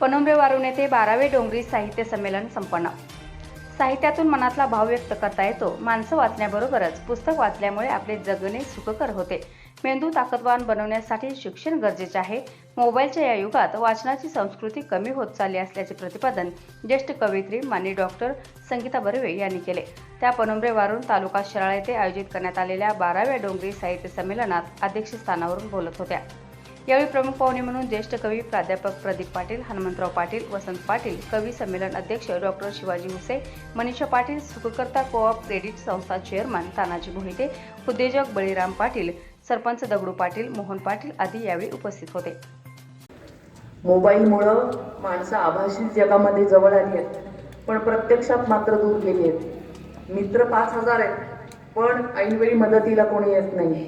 पनोंबे वारुण येथे बारावे डोंगरी साहित्य संमेलन संपन्न. साहित्यातून मनातला भाव व्यक्त करता येतो. माणसं वाचण्याबरोबरच पुस्तक वाचल्यामुळे आपले जगणे सुखकर होते. मेंदू ताकदवान बनवण्यासाठी शिक्षण गरजेचे आहे. मोबाईलच्या या युगात वाचनाची संस्कृती कमी होत चालली असल्याचे प्रतिपादन ज्येष्ठ कवयित्री मान्य डॉक्टर संगीता बर्वे यांनी केले. त्या पनोंबरे वारून तालुका शिराळा येथे आयोजित करण्यात आलेल्या बाराव्या डोंगरी साहित्य संमेलनात अध्यक्षस्थानावरून बोलत होत्या. यावेळी प्रमुख पाहुणे म्हणून ज्येष्ठ कवी प्राध्यापक प्रदीप पाटील हनुमंतराव पाटील वसंत पाटील कवी संमेलन अध्यक्ष doctor Shivaji Huse Manisha Patil Sukhkarta co-op credit संस्था चेअरमन तानाजी मोहिते उद्योजक बळीराम पाटील सरपंच दगडू पाटील मोहन पाटील आदी यावेळी उपस्थित होते. मोबाईलमुळं माणसं आभासी जगामध्ये जवळ आली आहेत पण प्रत्यक्षात मात्र दूर गेली आहेत. मित्र पाच हजार आहेत पण ऐनवेळी मदतीला कोणी येत नाही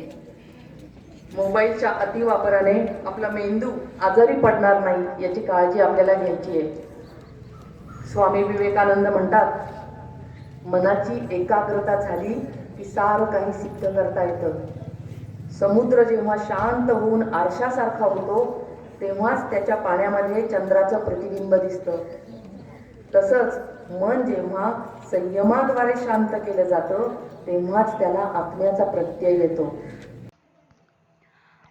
मोबाईलच्या अतिवापराने आपला मेंदू आजारी पडणार नाही याची काळजी आपल्याला घ्यायची आहे. स्वामी विवेकानंद म्हणतात मनाची एकाग्रता झाली की सारं काही सिद्ध करता येतं. समुद्र जेव्हा शांत होऊन आरशासारखा होतो तेव्हाच त्याच्या पाण्यामध्ये चंद्राचं प्रतिबिंब दिसतं. तसंच मन जेव्हा संयमाद्वारे शांत केलं जातं तेव्हाच त्याला आत्म्याचा प्रत्यय येतो.